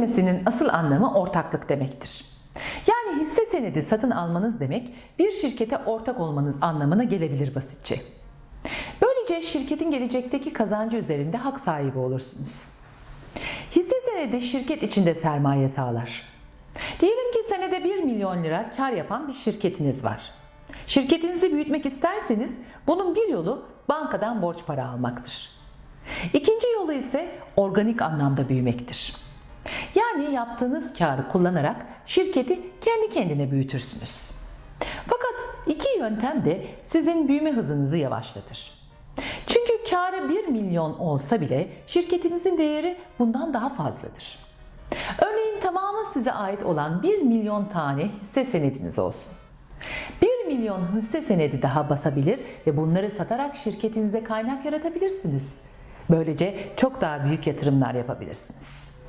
kelimesinin asıl anlamı ortaklık demektir. Yani hisse senedi satın almanız demek bir şirkete ortak olmanız anlamına gelebilir basitçe. Böylece şirketin gelecekteki kazancı üzerinde hak sahibi olursunuz. Hisse senedi şirket içinde sermaye sağlar. Diyelim ki senede 1 milyon lira kar yapan bir şirketiniz var. Şirketinizi büyütmek isterseniz bunun bir yolu bankadan borç para almaktır. İkinci yolu ise organik anlamda büyümektir. Yani yaptığınız karı kullanarak şirketi kendi kendine büyütürsünüz. Fakat iki yöntem de sizin büyüme hızınızı yavaşlatır. Çünkü karı 1 milyon olsa bile şirketinizin değeri bundan daha fazladır. Örneğin tamamı size ait olan 1 milyon tane hisse senediniz olsun. 1 milyon hisse senedi daha basabilir ve bunları satarak şirketinize kaynak yaratabilirsiniz. Böylece çok daha büyük yatırımlar yapabilirsiniz.